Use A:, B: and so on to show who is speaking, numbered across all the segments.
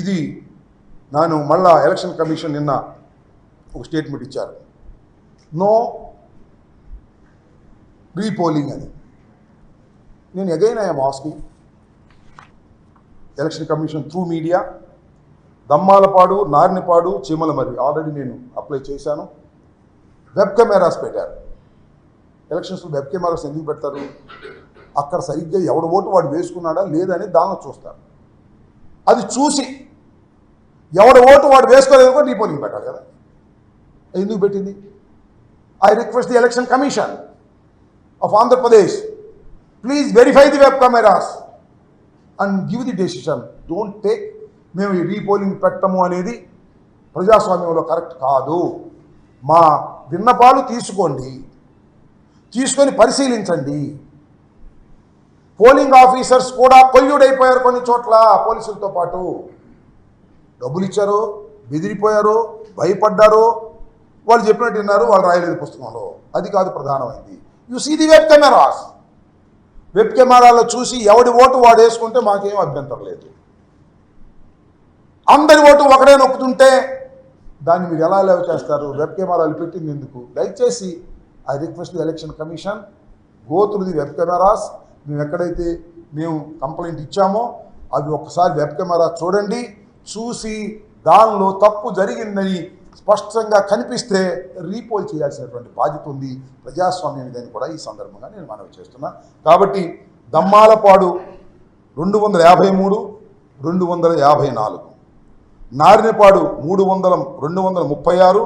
A: ఇది ನಾನು మళ్ళా ఎలక్షన్ కమిషన్ నిన్న ఒక స్టేట్మెంట్ ఇచ్చారు నో రీపోలింగ్ అని నేను again I'm asking election commission through media Dammalapadu Narinipadu Cheemalamarri already నేను అప్లై చేశాను. వెబ్ కెమెరాస్ పెట్టారు. ఎలక్షన్స్లో వెబ్ కెమెరాస్ ఎందుకు పెడతారు? అక్కడ సరిగ్గా ఎవడు ఓటు వాడు వేసుకున్నాడా లేదని దానిలో చూస్తారు. అది చూసి ఎవడు ఓటు వాడు వేసుకోలేదు కూడా రీపోలింగ్ పెట్టాలి కదా. ఎందుకు పెట్టింది? I request the election commission of Andhra Pradesh please verify the web cameras and give the decision don't take మేము ఈ రీపోలింగ్ పెట్టము అనేది ప్రజాస్వామ్యంలో కరెక్ట్ కాదు. మా విన్నపాలు తీసుకోండి. తీసుకొని పరిశీలించండి. పోలింగ్ ఆఫీసర్స్ కూడా కొయ్యుడైపోయారు కొన్ని చోట్ల పోలీసులతో పాటు. డబ్బులు ఇచ్చారో బెదిరిపోయారో భయపడ్డారో వాళ్ళు చెప్పినట్టు విన్నారు వాళ్ళు రాయలేదు పుస్తకంలో. అది కాదు ప్రధానమైంది. You see the web cameras web కెమెరాలో చూసి ఎవడి ఓటు వాడు వేసుకుంటే మాకేం అభ్యంతరం లేదు. అందరి ఓటు ఒకడే నొక్కుతుంటే దాన్ని మీరు ఎలా లేవ చేస్తారు? వెబ్ కెమెరాలు పెట్టింది ఎందుకు? దయచేసి ఐ రిక్వెస్ట్ ఎలక్షన్ కమిషన్ గోతులు ది వెబ్ కెమెరాస్ మేము ఎక్కడైతే మేము కంప్లైంట్ ఇచ్చామో అవి ఒక్కసారి వెబ్ కెమెరా చూడండి. చూసి దానిలో తప్పు జరిగిందని స్పష్టంగా కనిపిస్తే రీపోల్ చేయాల్సినటువంటి బాధ్యత ఉంది. ప్రజాస్వామ్యం ఇదని కూడా ఈ సందర్భంగా నేను మనవి చేస్తున్నా. కాబట్టి దమ్మాలపాడు రెండు వందల యాభై మూడు రెండు వందల యాభై నాలుగు. నారినపాడు మూడు వందల రెండు వందల ముప్పై ఆరు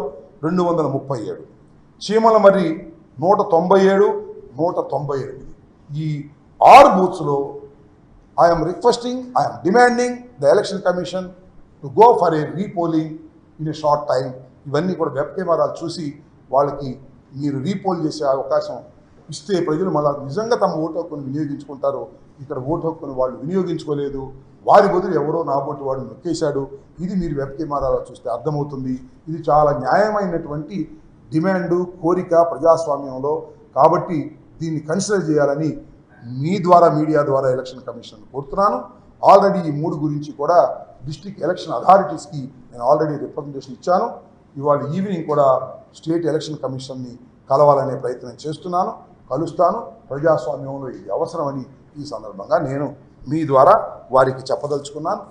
A: రెండు వందల ముప్పై ఏడు. చీమల మరి నూట తొంభై ఏడు నూట తొంభై ఎనిమిది. ఈ ఆరు బూత్స్లో I'm requesting I'm demanding the election commission to go for a repolling in a short time ఇవన్నీ కూడా వెబ్ కెమెరాలు చూసి వాళ్ళకి మీరు రీపోల్ చేసే అవకాశం ఇస్తే ప్రజలు మళ్ళీ నిజంగా తమ ఓటు హక్కును వినియోగించుకుంటారు ఇక్కడ ఓటు హక్కును వాళ్ళు వినియోగించుకోలేదు. వారి బదులు ఎవరో నా వాడు నొక్కేశాడు. ఇది మీరు వెబ్ కెమెరాలో చూస్తే అర్థమవుతుంది. ఇది చాలా న్యాయమైనటువంటి డిమాండు కోరిక ప్రజాస్వామ్యంలో కాబట్టి దీన్ని కన్సిడర్ చేయాలని మీ ద్వారా మీడియా ద్వారా ఎలక్షన్ కమిషన్ కోరుతున్నాను. ఆల్రెడీ ఈ మూడు గురించి కూడా డిస్ట్రిక్ట్ ఎలక్షన్ అథారిటీస్కి నేను ఆల్రెడీ రిప్రజెంటేషన్ ఇచ్చాను. ఇవాళ ఈవినింగ్ కూడా స్టేట్ ఎలక్షన్ కమిషన్ని కలవాలనే ప్రయత్నం చేస్తున్నాను కలుస్తాను. ప్రజాస్వామ్యంలో ఇది అవసరమని ఈ సందర్భంగా నేను మీ ద్వారా వారికి చెప్పదలుచుకున్నాను.